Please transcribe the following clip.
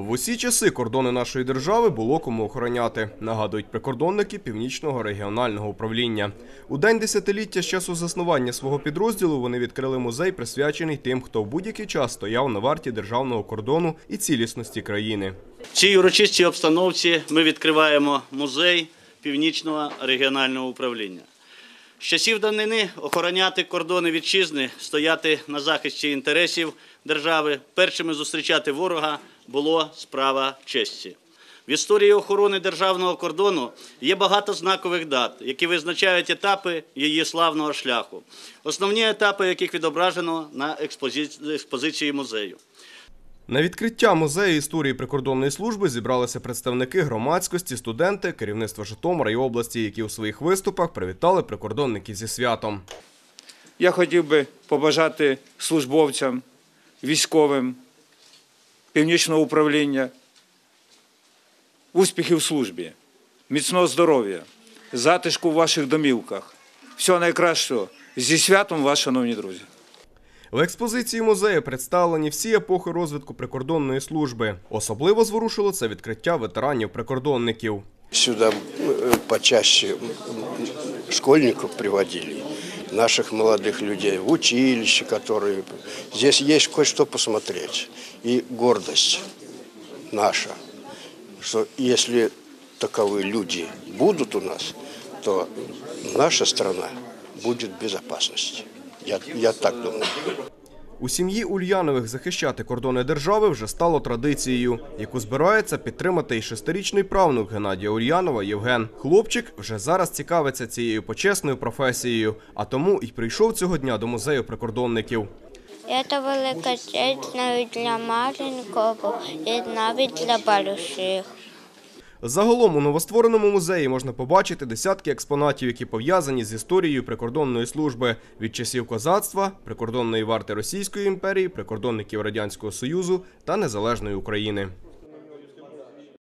В усі часи кордони нашої держави було кому охороняти, нагадують прикордонники Північного регіонального управління. У день десятиліття з часу заснування свого підрозділу вони відкрили музей, присвячений тим, хто в будь-який час стояв на варті державного кордону і цілісності країни. В цій урочистій обстановці ми відкриваємо музей Північного регіонального управління. З часів давнини охороняти кордони вітчизни, стояти на захисті інтересів держави, першими зустрічати ворога було справа честі. В історії охорони державного кордону є багато знакових дат, які визначають етапи її славного шляху, основні етапи яких відображено на експозиції музею. На відкриття музею історії прикордонної служби зібралися представники громадськості, студенти, керівництво Житомира і області, які у своїх виступах привітали прикордонників зі святом. Я хотів би побажати службовцям, військовим північного управління успіхів в службі, міцного здоров'я, затишку в ваших домівках. Всього найкращого. Зі святом вас, шановні друзі. В експозиції музею представлені всі епохи розвитку прикордонної служби. Особливо зворушило це відкриття ветеранів-прикордонників. Сюда э, почаще м, школьников приводили, наших молодых людей в училище, которые... Здесь есть кое-что посмотреть. И гордость наша, что если таковые люди будут у нас, то наша страна будет в безопасности. Я, я так думаю. У сім'ї Ульянових захищати кордони держави вже стало традицією, яку збирається підтримати і шестирічний правнук Геннадія Ульянова Євген. Хлопчик вже зараз цікавиться цією почесною професією, а тому і прийшов цього дня до музею прикордонників. Це велика честь навіть для маленького і навіть для больших. Загалом у новоствореному музеї можна побачити десятки експонатів, які пов'язані з історією прикордонної служби від часів козацтва, прикордонної варти Російської імперії, прикордонників Радянського Союзу та Незалежної України.